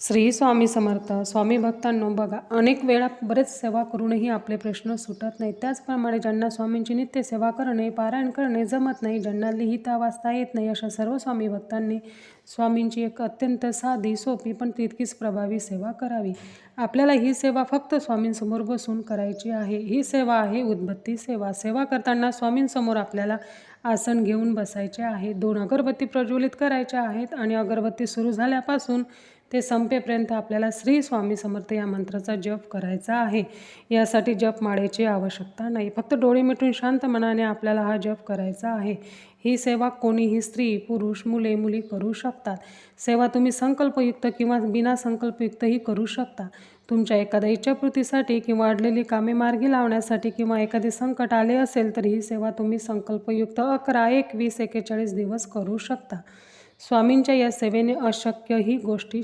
श्री स्वामी समर्थ स्वामी भक्तांनो बघा अनेक वेळा बरेच सेवा करूनही आपले प्रश्न सुटत नाही त्याचप्रमाणे ज्यांना स्वामींची नित्य सेवा करणे पारायण करणे जमत नाही ज्यांना लिहिता वाचता येत नाही अशा सर्व स्वामी भक्तांनी स्वामींची एक अत्यंत साधी सोपी पण तितकीच प्रभावी सेवा करावी. आपल्याला ही सेवा फक्त स्वामींसमोर बसून करायची आहे. ही सेवा आहे उद्बत्ती सेवा. सेवा करताना स्वामींसमोर आपल्याला आसन घेऊन बसायचे आहे. दोन अगरबत्ती प्रज्वलित करायच्या आहेत आणि अगरबत्ती सुरू झाल्यापासून ते संपेपर्यंत आपल्याला श्री स्वामी समर्थ या मंत्राचा जप करायचा आहे. यासाठी जप माळेची आवश्यकता नाही. फक्त डोळे मिटून शांत मनाने आपल्याला हा जप करायचा आहे. ही सेवा कोणीही स्त्री पुरुष मुले मुली करू शकतात. सेवा तुम्ही संकल्पयुक्त किंवा बिना संकल्पयुक्तही करू शकता. तुमच्या एखाद्या इच्छापूर्तीसाठी किंवा अडलेली कामे मार्गी लावण्यासाठी किंवा एखादे संकट आले असेल तर ही सेवा तुम्ही संकल्पयुक्त अकरा एक वीस एकेचाळीस दिवस करू शकता. स्वामींच्या या सेवेने अशक्य ही गोष्टी